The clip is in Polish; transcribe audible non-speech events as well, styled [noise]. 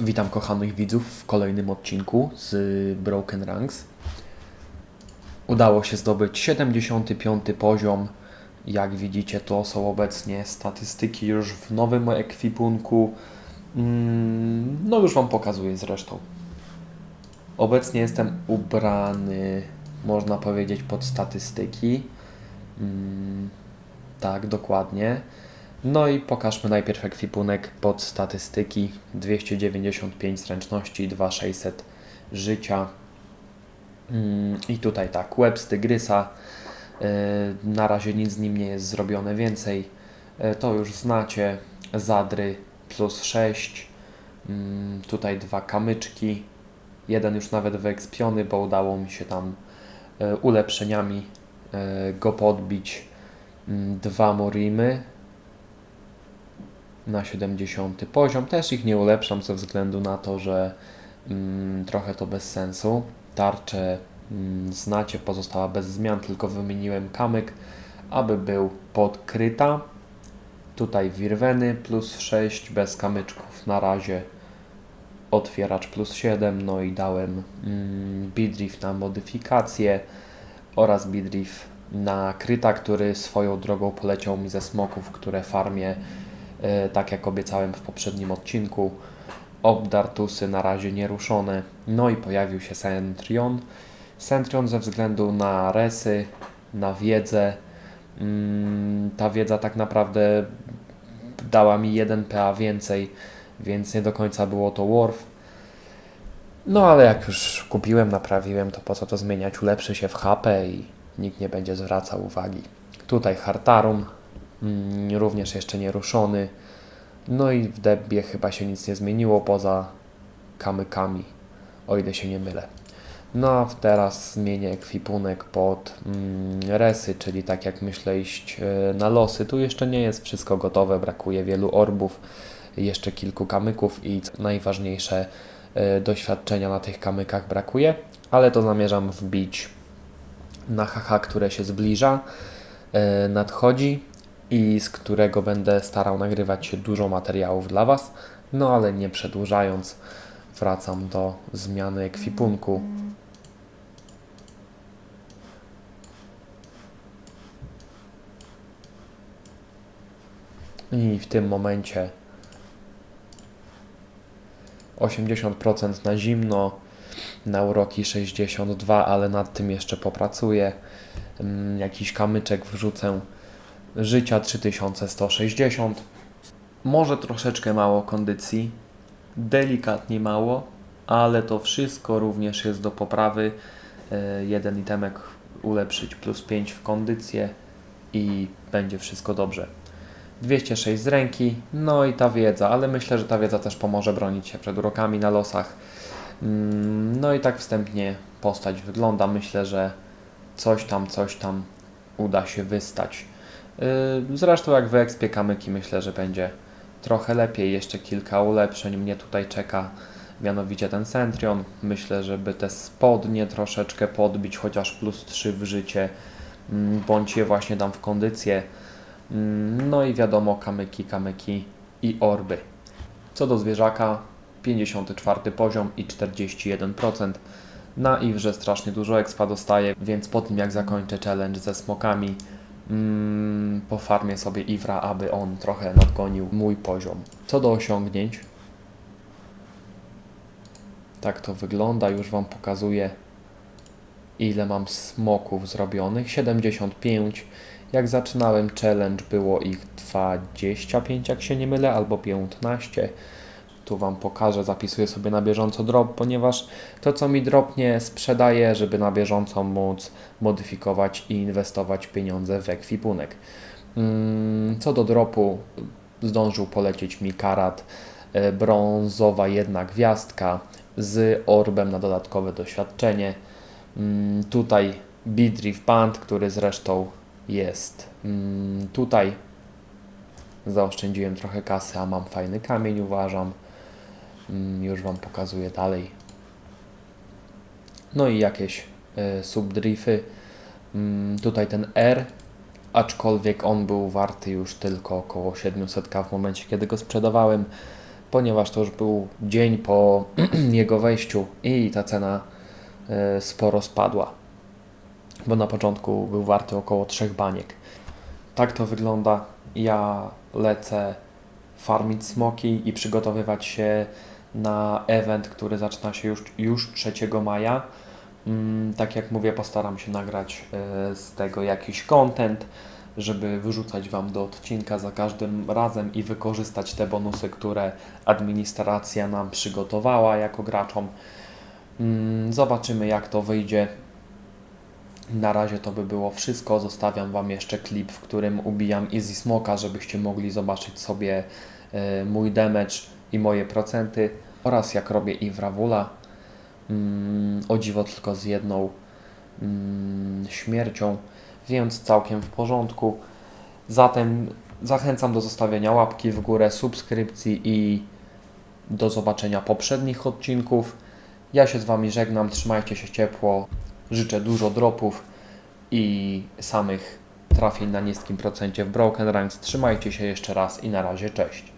Witam kochanych widzów w kolejnym odcinku z Broken Ranks. Udało się zdobyć 75 poziom. Jak widzicie, to są obecnie statystyki już w nowym ekwipunku. Mm, No już Wam pokazuję zresztą. Obecnie jestem ubrany, można powiedzieć, pod statystyki. Mm, Tak, dokładnie. No i pokażmy najpierw ekwipunek pod statystyki 295 zręczności, 2600 życia. Mm, I tutaj tak, łeb z tygrysa. Yy, Na razie nic z nim nie jest zrobione więcej. Yy, To już znacie. Zadry plus 6. Mm, Tutaj dwa kamyczki. Jeden już nawet wyekspiony, bo udało mi się tam yy, ulepszeniami go podbić. Mm, Dwa Morimy na 70 poziom. Też ich nie ulepszam ze względu na to, że mm, trochę to bez sensu. Tarczę mm, znacie, pozostała bez zmian, tylko wymieniłem kamyk, aby był podkryta. Tutaj wirweny plus 6 bez kamyczków na razie. Otwieracz plus 7, no i dałem mm, Bidrift na modyfikację oraz Bidrift na kryta, który swoją drogą poleciał mi ze smoków, które farmię e, tak jak obiecałem w poprzednim odcinku. Obdartusy na razie nieruszone. No i pojawił się Centrion. Centrion ze względu na resy, na wiedzę. Mm, ta wiedza tak naprawdę dała mi 1 PA więcej, więc nie do końca było to worth. No ale jak już kupiłem, naprawiłem, to po co to zmieniać? Ulepszy się w HP i nikt nie będzie zwracał uwagi. Tutaj Hartarum, również jeszcze nie ruszony. No i w debie chyba się nic nie zmieniło poza kamykami, o ile się nie mylę. No a teraz zmienię ekwipunek pod mm, resy, czyli tak jak myślę iść e, na losy. Tu jeszcze nie jest wszystko gotowe, brakuje wielu orbów, jeszcze kilku kamyków i najważniejsze e, doświadczenia na tych kamykach brakuje, ale to zamierzam wbić na haha, które się zbliża, e, nadchodzi i z którego będę starał nagrywać dużo materiałów dla Was. No ale nie przedłużając, wracam do zmiany ekwipunku. I w tym momencie 80% na zimno, na uroki 62, ale nad tym jeszcze popracuję. Mm, Jakiś kamyczek wrzucę. Życia 3160. Może troszeczkę mało kondycji, delikatnie mało, ale to wszystko również jest do poprawy. E, Jeden itemek ulepszyć plus 5 w kondycję i będzie wszystko dobrze. 206 z ręki, no i ta wiedza, ale myślę, że ta wiedza też pomoże bronić się przed urokami na losach. Mm, No i tak wstępnie postać wygląda. Myślę, że coś tam, coś tam uda się wystać. Yy, Zresztą jak wyekspię kamyki myślę, że będzie trochę lepiej. Jeszcze kilka ulepszeń mnie tutaj czeka. Mianowicie ten Centrion. Myślę, żeby te spodnie troszeczkę podbić, chociaż plus 3 w życie, mm, bądź je właśnie dam w kondycję. Mm, No i wiadomo, kamyki, kamyki i orby. Co do zwierzaka, 54 poziom i 41%. Na Iwrze strasznie dużo expa dostaję, więc po tym jak zakończę challenge ze smokami, mm, pofarmię sobie Iwra, aby on trochę nadgonił mój poziom. Co do osiągnięć, tak to wygląda, już Wam pokazuję ile mam smoków zrobionych. 75. Jak zaczynałem challenge było ich 25, jak się nie mylę, albo 15. Tu Wam pokażę, zapisuję sobie na bieżąco drop, ponieważ to co mi dropnie sprzedaję, żeby na bieżąco móc modyfikować i inwestować pieniądze w ekwipunek. Mm, Co do dropu, zdążył polecieć mi karat, e, brązowa jedna gwiazdka z orbem na dodatkowe doświadczenie. Mm, Tutaj Bidrift Band, który zresztą jest mm, tutaj. Zaoszczędziłem trochę kasy, a mam fajny kamień, uważam. Mm, Już Wam pokazuję dalej. No i jakieś y, subdrify. Mm, Tutaj ten R, aczkolwiek on był warty już tylko około 700 w momencie, kiedy go sprzedawałem. ponieważ to już był dzień po [clears throat] jego wejściu i ta cena e, sporo spadła, bo na początku był warty około 3 baniek. Tak to wygląda. Ja lecę farmić smoki i przygotowywać się na event, który zaczyna się już, już 3 maja. Mm, Tak jak mówię, postaram się nagrać e, z tego jakiś content, żeby wyrzucać Wam do odcinka za każdym razem i wykorzystać te bonusy, które administracja nam przygotowała jako graczom. Mm, Zobaczymy, jak to wyjdzie. Na razie to by było wszystko. Zostawiam Wam jeszcze klip, w którym ubijam Easy Smoka, żebyście mogli zobaczyć sobie e, mój damage i moje procenty oraz jak robię Ivravula. Mm, o dziwo tylko z jedną mm, śmiercią, więc całkiem w porządku. Zatem zachęcam do zostawienia łapki w górę, subskrypcji i do zobaczenia poprzednich odcinków. Ja się z Wami żegnam, trzymajcie się ciepło, życzę dużo dropów i samych trafień na niskim procencie w Broken Ranks. Trzymajcie się jeszcze raz i na razie, cześć.